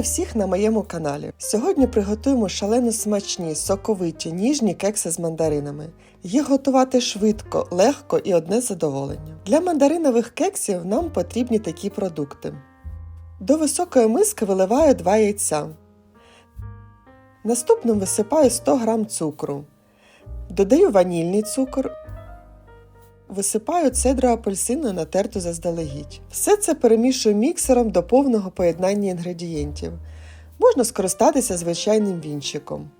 Всіх на моєму каналі. Сьогодні приготуємо шалено смачні, соковиті, ніжні кекси з мандаринами. Їх готувати швидко, легко і одне задоволення. Для мандаринових кексів нам потрібні такі продукти. До високої миски виливаю 2 яйця. Наступним висипаю 100 г цукру. Додаю ванільний цукор. Висипаю цедру апельсину натерту заздалегідь. Все це перемішую міксером до повного поєднання інгредієнтів. Можна скористатися звичайним вінчиком.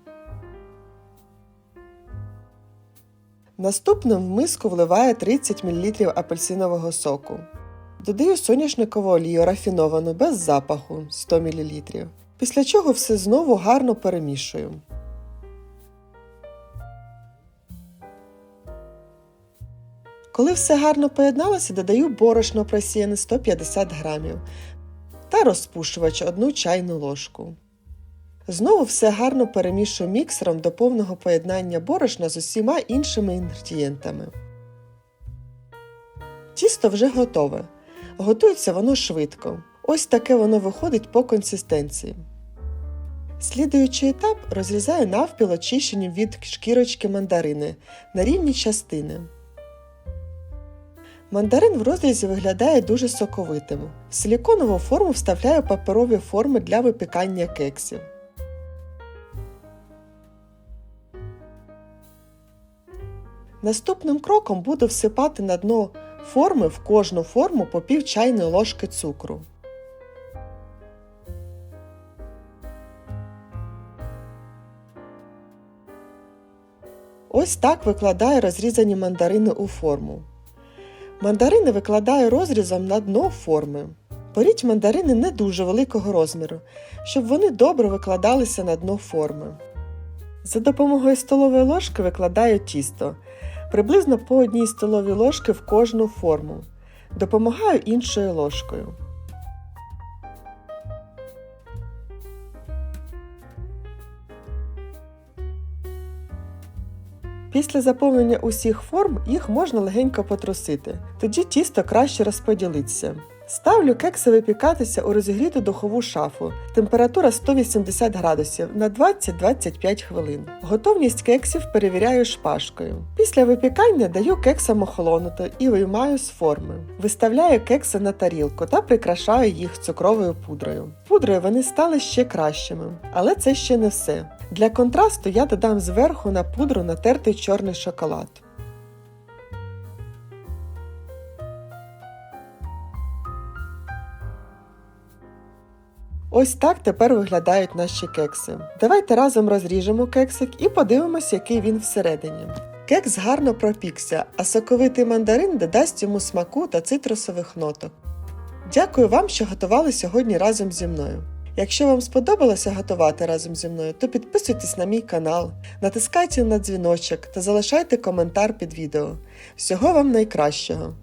Наступним в миску вливаю 30 мл апельсинового соку. Додаю соняшникову олію рафіновану без запаху 100 мл. Після чого все знову гарно перемішую. Коли все гарно поєдналося, додаю борошно просіяне 150 грамів та розпушувач 1 чайну ложку. Знову все гарно перемішую міксером до повного поєднання борошна з усіма іншими інгредієнтами. Тісто вже готове. Готується воно швидко. Ось таке воно виходить по консистенції. Слідуючий етап розрізаю навпіл очищені від шкірочки мандарини на рівні частини. Мандарин в розрізі виглядає дуже соковитим. В силіконову форму вставляю паперові форми для випікання кексів. Наступним кроком буду всипати на дно форми в кожну форму по пів чайної ложки цукру. Ось так викладаю розрізані мандарини у форму. Мандарини викладаю розрізом на дно форми. Беріть мандарини не дуже великого розміру, щоб вони добре викладалися на дно форми. За допомогою столової ложки викладаю тісто, приблизно по одній столовій ложки в кожну форму. Допомагаю іншою ложкою. Після заповнення усіх форм їх можна легенько потрусити, тоді тісто краще розподілиться. Ставлю кекси випікатися у розігріту духову шафу. Температура 180 градусів на 20-25 хвилин. Готовність кексів перевіряю шпажкою. Після випікання даю кексам охолонути і виймаю з форми. Виставляю кекси на тарілку та прикрашаю їх цукровою пудрою. Пудрою вони стали ще кращими, але це ще не все. Для контрасту я додам зверху на пудру натертий чорний шоколад. Ось так тепер виглядають наші кекси. Давайте разом розріжемо кексик і подивимось, який він всередині. Кекс гарно пропікся, а соковитий мандарин додасть йому смаку та цитрусових ноток. Дякую вам, що готували сьогодні разом зі мною. Якщо вам сподобалося готувати разом зі мною, то підписуйтесь на мій канал, натискайте на дзвіночок та залишайте коментар під відео. Всього вам найкращого!